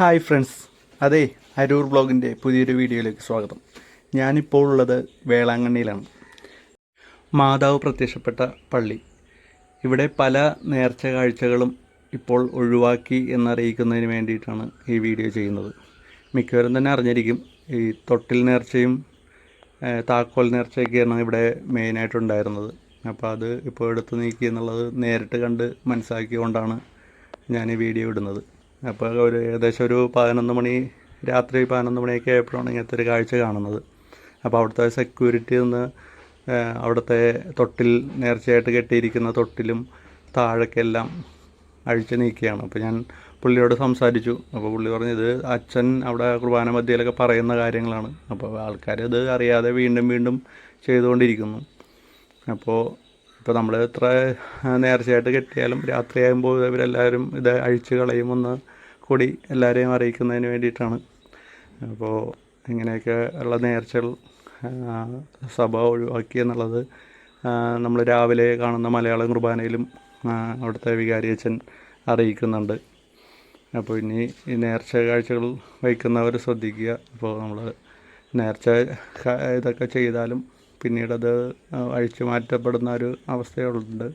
Hi friends. അതെ അരൂർ ബ്ലോഗിന്റെ പുതിയൊരു വീഡിയോയിലേക്ക് സ്വാഗതം. ഞാനിപ്പോൾ ഉള്ളത് വേളാങ്കണ്ണിയിലാണ്. മാതാവ് പ്രത്യക്ഷപ്പെട്ട പള്ളി. ഇവിടെ പല നേർച്ച കാഴ്ചകളും ഇപ്പോൾ ഒഴിവാക്കി എന്നറിയിക്കുന്നതിന് വേണ്ടിയിട്ടാണ് ഈ വീഡിയോ ചെയ്യുന്നത്. മിക്കവരും തന്നെ അറിഞ്ഞിരിക്കും ഈ തൊട്ടിൽ നേർച്ചയും താക്കോൽ നേർച്ചയൊക്കെയാണ് ഇവിടെ മെയിനായിട്ടുണ്ടായിരുന്നത്. അപ്പോൾ അത് ഇപ്പോൾ എടുത്തു നീക്കി എന്നുള്ളത് നേരിട്ട് കണ്ട് മനസ്സിലാക്കിയുകൊണ്ടാണ് ഞാൻ ഈ വീഡിയോ ഇടുന്നത്. അപ്പോൾ ഒരു ഏകദേശം ഒരു പതിനൊന്ന് മണി രാത്രി പതിനൊന്ന് മണിയൊക്കെ ആയപ്പോഴാണ് ഇങ്ങനത്തെ ഒരു കാഴ്ച കാണുന്നത്. അപ്പോൾ അവിടുത്തെ സെക്യൂരിറ്റി നിന്ന് അവിടുത്തെ തൊട്ടിൽ നേർച്ചയായിട്ട് കെട്ടിയിരിക്കുന്ന തൊട്ടിലും താഴേക്കെല്ലാം അഴിച്ചു നീക്കുകയാണ്. അപ്പോൾ ഞാൻ പുള്ളിയോട് സംസാരിച്ചു. അപ്പോൾ പുള്ളി പറഞ്ഞു ഇത് അച്ഛൻ അവിടെ കുർബാന മധ്യയിലൊക്കെ പറയുന്ന കാര്യങ്ങളാണ്. അപ്പോൾ ആൾക്കാർ ഇത് അറിയാതെ വീണ്ടും വീണ്ടും ചെയ്തുകൊണ്ടിരിക്കുന്നു. അപ്പോൾ ഇപ്പോൾ നമ്മൾ എത്ര നേർച്ചയായിട്ട് കെട്ടിയാലും രാത്രിയാകുമ്പോൾ ഇവരെല്ലാവരും ഇത് അഴിച്ചു കളയുമെന്ന് കൂടി എല്ലാവരെയും അറിയിക്കുന്നതിന് വേണ്ടിയിട്ടാണ്. അപ്പോൾ ഇങ്ങനെയൊക്കെ ഉള്ള നേർച്ചകൾ സഭ ഒഴിവാക്കി എന്നുള്ളത് നമ്മൾ രാവിലെ കാണുന്ന മലയാളം കുർബാനയിലും അവിടുത്തെ വികാരിയച്ഛൻ അറിയിക്കുന്നുണ്ട്. അപ്പോൾ ഇനി ഈ നേർച്ച കാഴ്ചകൾ വയ്ക്കുന്നവർ ശ്രദ്ധിക്കുക. അപ്പോൾ നമ്മൾ നേർച്ച ഇതൊക്കെ ചെയ്താലും പിന്നീടത് അഴിച്ചു മാറ്റപ്പെടുന്ന ഒരു അവസ്ഥയുണ്ട്.